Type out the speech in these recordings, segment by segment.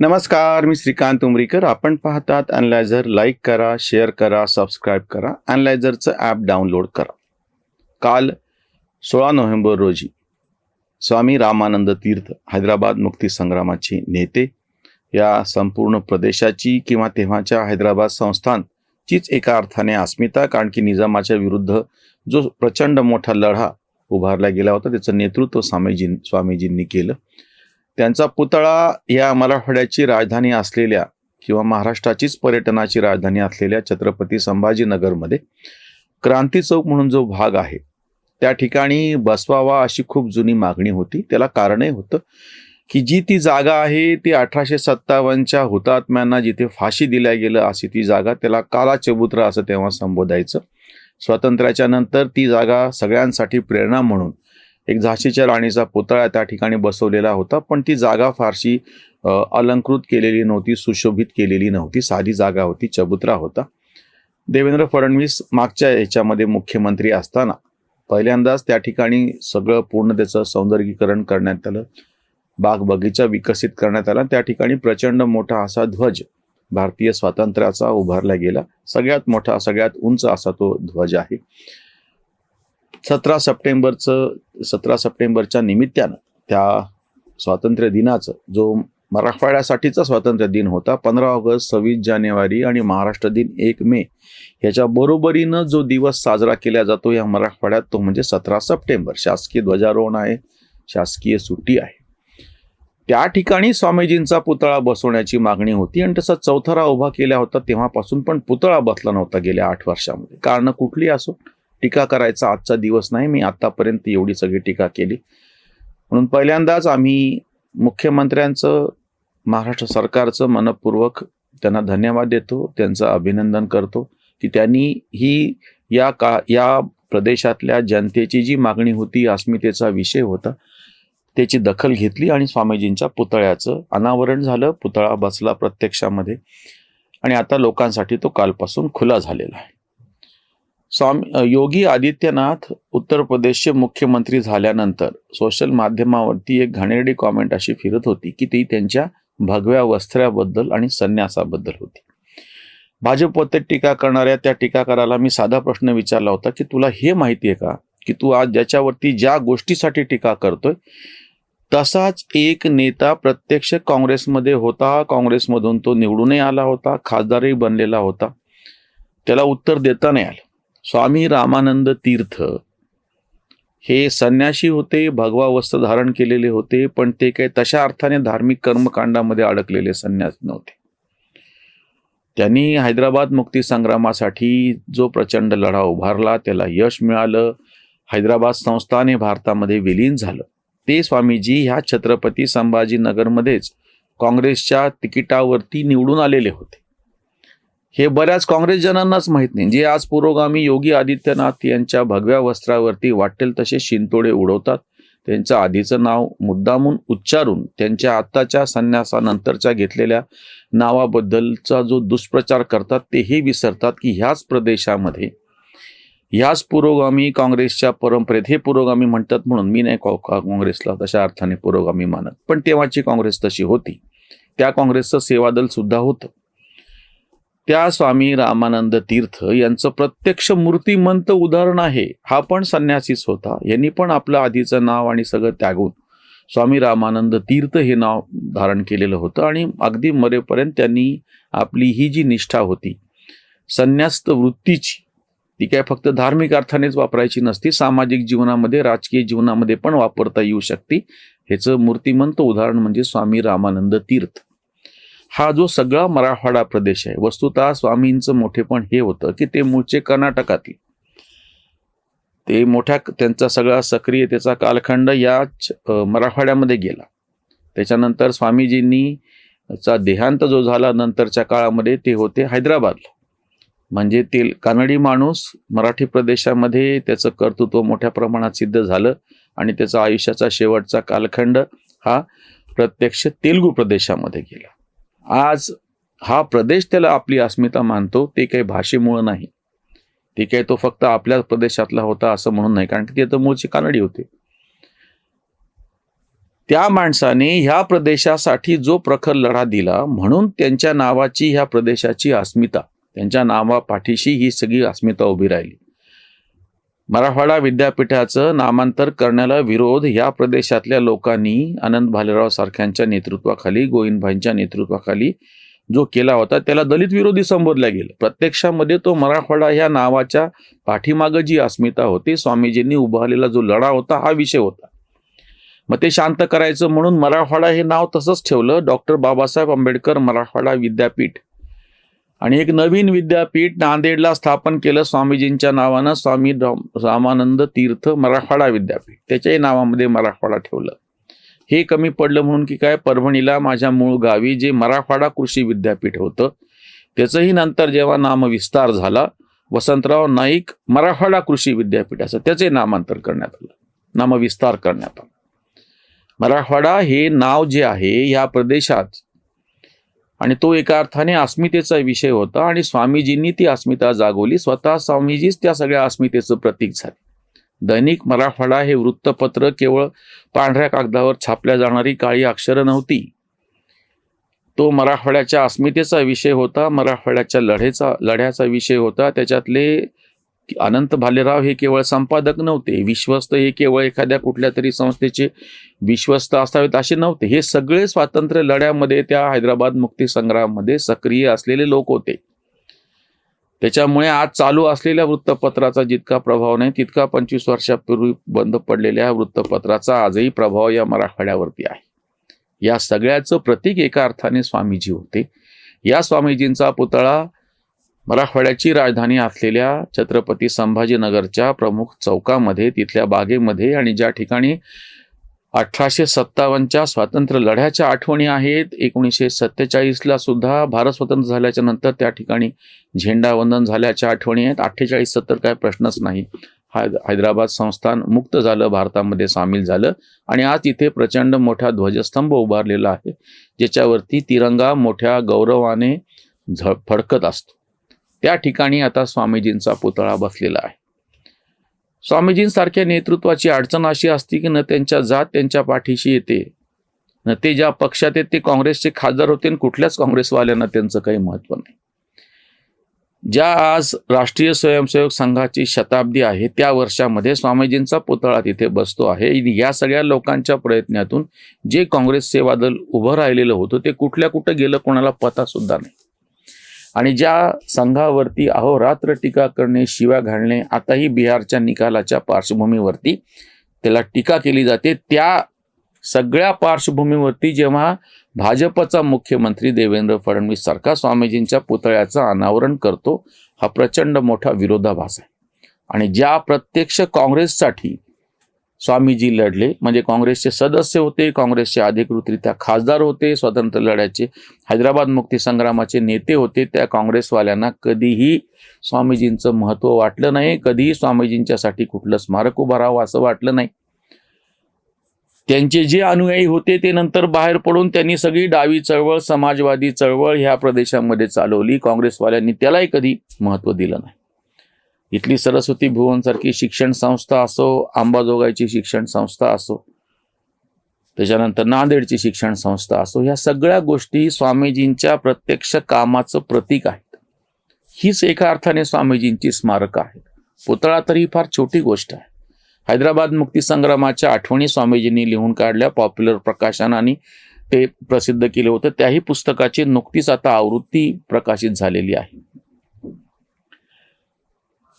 नमस्कार मी श्रीकांत उमरीकर. आपण पाहतात अनलायझर लाईक करा शेअर करा सबस्क्राईब करा. अनलायझरचं ॲप डाउनलोड करा. काल सोळा नोव्हेंबर रोजी स्वामी रामानंद तीर्थ हैदराबाद मुक्ती संग्रामाचे नेते या संपूर्ण प्रदेशाची किंवा तेव्हाच्या हैदराबाद संस्थानचीच एका अर्थाने अस्मिता कारण की निजामाच्या विरुद्ध जो प्रचंड मोठा लढा उभारला गेला होता त्याचं नेतृत्व स्वामीजी स्वामीजींनी केलं. त्यांचा पुतळा या मराठवाड्याची राजधानी असलेल्या किंवा महाराष्ट्राचीच पर्यटनाची राजधानी असलेल्या छत्रपती संभाजीनगरमध्ये क्रांती चौक म्हणून जो भाग आहे त्या ठिकाणी बसवावा अशी खूप जुनी मागणी होती. त्याला कारणही होतं की जी ती जागा आहे ती अठराशे सत्तावन्नच्या हुतात्म्यांना जिथे फाशी दिल्या गेलं अशी ती जागा त्याला काला चबुत्रा असं तेव्हा संबोधायचं. स्वातंत्र्याच्या नंतर ती जागा सगळ्यांसाठी प्रेरणा म्हणून एक झाशीच्या राणीचा पुतळा त्या ठिकाणी बसवलेला होता पण ती जागा फारशी अलंकृत केलेली नव्हती सुशोभित केलेली नव्हती साधी जागा होती चबुतरा होता. देवेंद्र फडणवीस मागच्या ह्याच्यामध्ये मुख्यमंत्री असताना पहिल्यांदाच त्या ठिकाणी सगळं पूर्ण त्याचं सौंदर्यीकरण करण्यात आलं बाग बगीचा विकसित करण्यात आला त्या ठिकाणी प्रचंड मोठा असा ध्वज भारतीय स्वातंत्र्याचा उभारला गेला. सगळ्यात मोठा सगळ्यात उंच असा तो ध्वज आहे. सतरा सप्टेंबरचं सतरा सप्टेंबरच्या निमित्तानं त्या स्वातंत्र्य दिनाचं जो मराठवाड्यासाठीचा स्वातंत्र्य दिन होता पंधरा ऑगस्ट सव्वीस जानेवारी आणि महाराष्ट्र दिन एक मे ह्याच्या बरोबरीनं जो दिवस साजरा केला जातो या मराठवाड्यात तो म्हणजे सतरा सप्टेंबर. शासकीय ध्वजारोहण आहे शासकीय सुट्टी आहे. त्या ठिकाणी स्वामीजींचा पुतळा बसवण्याची मागणी होती आणि तसा चौथरा उभा केला होता तेव्हापासून पण पुतळा बसला नव्हता गेल्या आठ वर्षामध्ये. कारण कुठली असो टीका करायचा आजचा दिवस नाही मी आतापर्यंत एवढी सगळी टीका केली. म्हणून पहिल्यांदाच आम्ही मुख्यमंत्र्यांचं महाराष्ट्र सरकारचं मनपूर्वक त्यांना धन्यवाद देतो त्यांचं अभिनंदन करतो की त्यांनी ही या का या प्रदेशातल्या जनतेची जी मागणी होती अस्मितेचा विषय होता त्याची दखल घेतली आणि स्वामीजींच्या पुतळ्याचं अनावरण झालं पुतळा बसला प्रत्यक्षामध्ये. आणि आता लोकांसाठी तो कालपासून खुला झालेला आहे. स्वामी योगी आदित्यनाथ उत्तर प्रदेशचे मुख्यमंत्री झाल्यानंतर सोशल माध्यमावरती एक घाणेरडी कॉमेंट अशी फिरत होती की ती त्यांच्या भगव्या वस्त्राबद्दल आणि संन्यासाबद्दल होती. भाजपवर टीका करणाऱ्या त्या टीकाकाराला मी साधा प्रश्न विचारला होता की तुला हे माहिती आहे का? की तू आज ज्याच्यावरती ज्या गोष्टीसाठी टीका करतोय तसाच एक नेता प्रत्यक्ष काँग्रेसमध्ये होता काँग्रेसमधून तो निवडूनही आला होता खासदारही बनलेला होता. त्याला उत्तर देता नाही आलं. स्वामी रामानंद तीर्थ हे संन्याशी होते भगवा वस्त्र धारण केलेले होते पण ते काही तशा अर्थाने धार्मिक कर्मकांडामध्ये अडकलेले संन्यासी नव्हते. त्यांनी हैदराबाद मुक्ती संग्रामासाठी जो प्रचंड लढा उभारला त्याला यश मिळालं हैदराबाद संस्थान हे भारतामध्ये विलीन झालं. ते स्वामीजी ह्या छत्रपती संभाजीनगरमध्येच काँग्रेसच्या तिकिटावरती निवडून आलेले होते. हे बऱ्याच काँग्रेसजनांनाच माहीत नाही. जे आज पुरोगामी योगी आदित्यनाथ यांच्या भगव्या वस्त्रावरती वाटेल तसे शिंतोडे उडवतात. त्यांचं आधीचं नाव मुद्दामून उच्चारून त्यांच्या आत्ताच्या संन्यासानंतरच्या घेतलेल्या नावाबद्दलचा जो दुष्प्रचार करतात ते हे विसरतात की ह्याच प्रदेशामध्ये ह्याच पुरोगामी काँग्रेसच्या परंपरेत हे पुरोगामी म्हणतात म्हणून मी नाही काँग्रेसला तशा अर्थाने पुरोगामी मानत. पण तेव्हाची काँग्रेस तशी होती. त्या काँग्रेसचं सेवादल सुद्धा होतं. त्या स्वामी रामानंद तीर्थ यांचं प्रत्यक्ष मूर्तिमंत उदाहरण आहे. हा पण संन्यासीच होता. यांनी पण आपलं आधीचं नाव आणि सगळं त्यागून स्वामी रामानंद तीर्थ हे नाव धारण केलेलं होतं आणि अगदी मरेपर्यंत त्यांनी आपली ही जी निष्ठा होती संन्यास्त वृत्तीची ती काय फक्त धार्मिक अर्थानेच वापरायची नसती सामाजिक जीवनामध्ये राजकीय जीवनामध्ये पण वापरता येऊ शकते. ह्याचं मूर्तिमंत उदाहरण म्हणजे स्वामी रामानंद तीर्थ. हा जो सगळा मराठवाडा प्रदेश आहे वस्तुतः स्वामींचं मोठेपण हे होतं की ते मूळचे कर्नाटकातले. ते मोठ्या त्यांचा सगळा सक्रियतेचा कालखंड याच मराठवाड्यामध्ये गेला. त्याच्यानंतर स्वामीजींनी चा देहांत जो झाला नंतरच्या काळामध्ये ते होते हैदराबादला. म्हणजे ते कानडी माणूस मराठी प्रदेशामध्ये त्याचं कर्तृत्व मोठ्या प्रमाणात सिद्ध झालं आणि त्याचा आयुष्याचा शेवटचा कालखंड हा प्रत्यक्ष तेलुगू प्रदेशामध्ये गेला. आज हा प्रदेश त्याला आपली अस्मिता मानतो ते काही भाषेमुळं नाही. ते काही तो फक्त आपल्या प्रदेशातला होता असं म्हणून नाही कारण की ते तर मूळचे कानडी होते. त्या माणसाने ह्या प्रदेशासाठी जो प्रखर लढा दिला म्हणून त्यांच्या नावाची ह्या प्रदेशाची अस्मिता त्यांच्या नावापाठीशी ही सगळी अस्मिता उभी राहिली. मराठवाडा विद्यापीठाचं नामांतर करण्याला विरोध या प्रदेशातल्या लोकांनी आनंद भालेराव सारख्यांच्या नेतृत्वाखाली गोविंदभाईंच्या नेतृत्वाखाली जो केला होता त्याला दलित विरोधी संबोधल्या गेलं. प्रत्यक्षामध्ये तो मराठवाडा ह्या नावाच्या पाठीमागं जी अस्मिता होती स्वामीजींनी उभारलेला जो लढा होता हा विषय होता. मग ते शांत करायचं म्हणून मराठवाडा हे नाव तसंच ठेवलं. डॉक्टर बाबासाहेब आंबेडकर मराठवाडा विद्यापीठ आणि एक नवीन विद्यापीठ नांदेडला स्थापन केलं स्वामीजींच्या नावानं स्वामी रामानंद तीर्थ मराठवाडा विद्यापीठ. त्याच्याही नावामध्ये मराठवाडा ठेवलं. हे कमी पडलं म्हणून की काय परभणीला माझ्या मूळ गावी जे मराठवाडा कृषी विद्यापीठ होतं त्याचंही नंतर जेव्हा नामविस्तार झाला वसंतराव नाईक मराठवाडा कृषी विद्यापीठ असं त्याचे नामांतर करण्यात आलं. नामविस्तार करण्यात आला. मराठवाडा हे नाव जे आहे या प्रदेशात आणि तो एका अर्थाने अस्मितेचा विषय होता आणि स्वामीजींनी ती अस्मिता जागवली. स्वतः स्वामीजीच त्या सगळ्या अस्मितेचं प्रतीक झाले. दैनिक मराठवाडा हे वृत्तपत्र केवळ पांढऱ्या कागदावर छापल्या जाणारी काळी अक्षरं नव्हती. तो मराठवाड्याच्या अस्मितेचा विषय होता मराठवाड्याच्या लढेचा लढ्याचा विषय होता. त्याच्यातले अनंत भालेराव हे केवळ संपादक नव्हते विश्वस्त हे केवळ एखाद्या कुठल्या तरी संस्थेचे विश्वस्त असावेत असे नव्हते. हे सगळे स्वातंत्र्य लढ्यामध्ये त्या हैदराबाद मुक्ती संग्रहामध्ये सक्रिय असलेले लोक होते. त्याच्यामुळे आज चालू असलेल्या वृत्तपत्राचा जितका प्रभाव नाही तितका पंचवीस वर्षापूर्वी बंद पडलेल्या वृत्तपत्राचा आजही प्रभाव या मराठवाड्यावरती आहे. या सगळ्याचं प्रतीक एका अर्थाने स्वामीजी होते. या स्वामीजींचा पुतळा मराठवाड्याची राजधानी असलेल्या छत्रपती संभाजीनगरच्या प्रमुख चौकामध्ये तिथल्या बागेमध्ये आणि ज्या ठिकाणी अठराशे सत्तावन्नच्या स्वातंत्र्य लढ्याच्या आठवणी आहेत एकोणीसशे सत्तेचाळीसला सुद्धा भारत स्वतंत्र झाल्याच्यानंतर त्या ठिकाणी झेंडावंदन झाल्याच्या आठवणी आहेत. अठ्ठेचाळीस सत्तर काय प्रश्नच नाही. हा हैदराबाद संस्थान मुक्त झालं भारतामध्ये सामील झालं आणि आज इथे प्रचंड मोठा ध्वजस्तंभ उभारलेला आहे ज्याच्यावरती तिरंगा मोठ्या गौरवाने झ फडकत असतो. त्या ठिकाणी आता स्वामीजींचा पुतळा बसलेला आहे. स्वामीजींसारख्या नेतृत्वाची अडचण अशी असते की न त्यांच्या जात त्यांच्या पाठीशी येते न ते ज्या पक्षात आहेत ते काँग्रेसचे खासदार होते आणि कुठल्याच काँग्रेसवाल्यांना त्यांचं काही महत्त्व नाही. ज्या आज राष्ट्रीय स्वयंसेवक संघाची शताब्दी आहे त्या वर्षामध्ये स्वामीजींचा पुतळा तिथे बसतो आहे. या सगळ्या लोकांच्या प्रयत्नातून जे काँग्रेस सेवा दल उभं राहिलेलं होतं ते कुठल्या कुठं गेलं कोणाला पता सुद्धा नाही. आणि ज्या संघावरती अहोरात्र टीका करणे शिव्या घालणे आताही बिहारच्या निकालाच्या पार्श्वभूमीवरती त्याला टीका केली जाते त्या सगळ्या पार्श्वभूमीवरती जेव्हा भाजपचा मुख्यमंत्री देवेंद्र फडणवीस सारखा स्वामीजींच्या पुतळ्याचं अनावरण करतो हा प्रचंड मोठा विरोधाभास आहे. आणि ज्या प्रत्यक्ष काँग्रेससाठी स्वामीजी लढले. म्हणजे काँग्रेसचे सदस्य होते काँग्रेसचे अधिकृतरित्या खासदार होते स्वातंत्र्य लढ्याचे हैदराबाद मुक्ती संग्रामाचे नेते होते. त्या काँग्रेसवाल्यांना कधीही स्वामीजींचं महत्त्व वाटलं नाही. कधीही स्वामीजींच्यासाठी कुठलं स्मारक उभारावं असं वाटलं नाही. त्यांचे जे अनुयायी होते ते नंतर बाहेर पडून त्यांनी सगळी डावी चळवळ समाजवादी चळवळ ह्या प्रदेशामध्ये चालवली. काँग्रेसवाल्यांनी त्यालाही कधी महत्त्व दिलं नाही. इथली सरस्वती भुवनसारखी शिक्षण संस्था असो अंबाजोगाईची शिक्षण संस्था असो त्याच्यानंतर नांदेडची शिक्षण संस्था असो ह्या सगळ्या गोष्टी स्वामीजींच्या प्रत्यक्ष कामाचं प्रतीक आहेत. हीच एका अर्थाने स्वामीजींची स्मारकं आहेत. पुतळा तर ही फार छोटी गोष्ट आहे. हैदराबाद मुक्तीसंग्रामाच्या आठवणी स्वामीजींनी लिहून काढल्या पॉप्युलर प्रकाशनाने ते प्रसिद्ध केले होते. त्याही पुस्तकाची नुकतीच आता आवृत्ती प्रकाशित झालेली आहे.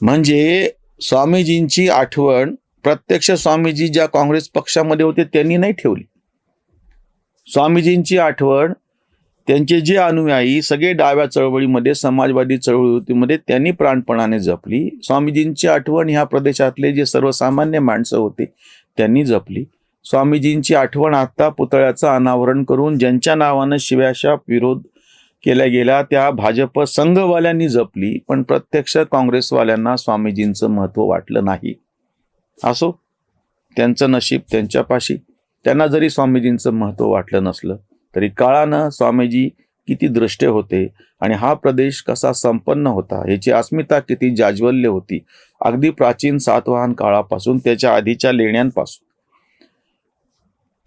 म्हणजे स्वामीजींची आठवण प्रत्यक्ष स्वामीजी ज्या काँग्रेस पक्षामध्ये होते त्यांनी नाही ठेवली. स्वामीजींची आठवण त्यांचे जे अनुयायी सगळे डाव्या चळवळीमध्ये समाजवादी चळवळीमध्ये त्यांनी प्राणपणाने जपली. स्वामीजींची आठवण ह्या प्रदेशातले जे सर्वसामान्य माणसं होते त्यांनी जपली. स्वामीजींची आठवण आता पुतळ्याचं अनावरण करून ज्यांच्या नावानं शिव्याशाप विरोध केल्या गेल्या त्या भाजप संघवाल्यांनी जपली पण प्रत्यक्ष काँग्रेसवाल्यांना स्वामीजींचं महत्त्व वाटलं नाही. असो त्यांचं नशीब त्यांच्यापाशी. त्यांना जरी स्वामीजींचं महत्त्व वाटलं नसलं तरी काळानं स्वामीजी किती दृष्टे होते आणि हा प्रदेश कसा संपन्न होता ह्याची अस्मिता किती जाज्वल्य होती अगदी प्राचीन सातवाहन काळापासून त्याच्या आधीच्या लेण्यांपासून.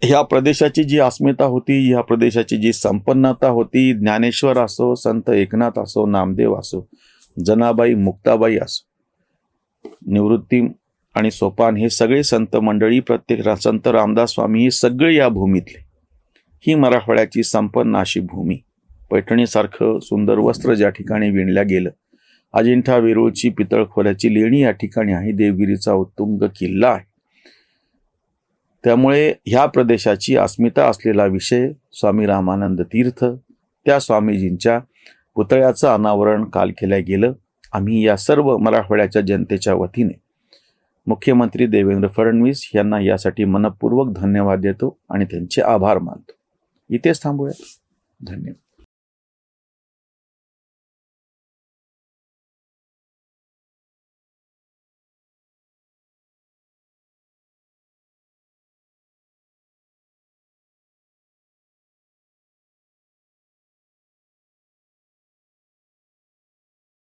ह्या प्रदेशाची जी अस्मिता होती ह्या प्रदेशाची जी संपन्नता होती ज्ञानेश्वर असो संत एकनाथ असो नामदेव असो जनाबाई मुक्ताबाई असो निवृत्ती आणि सोपान हे सगळे संत मंडळी प्रत्येक संत रामदास स्वामी हे सगळे या भूमीतले. ही मराठवाड्याची संपन्न अशी भूमी. पैठणीसारखं सुंदर वस्त्र ज्या ठिकाणी विणल्या गेलं अजिंठा वेरूळची पितळखोऱ्याची लेणी या ठिकाणी आहे देवगिरीचा उत्तुंग किल्ला आहे. त्यामुळे ह्या प्रदेशाची अस्मिता असलेला विषय स्वामी रामानंद तीर्थ त्या स्वामीजींच्या पुतळ्याचं अनावरण काल केलं गेलं. आम्ही या सर्व मराठवाड्याच्या जनतेच्या वतीने मुख्यमंत्री देवेंद्र फडणवीस यांना यासाठी मनपूर्वक धन्यवाद देतो आणि त्यांचे आभार मानतो. इथेच थांबूया. धन्यवाद.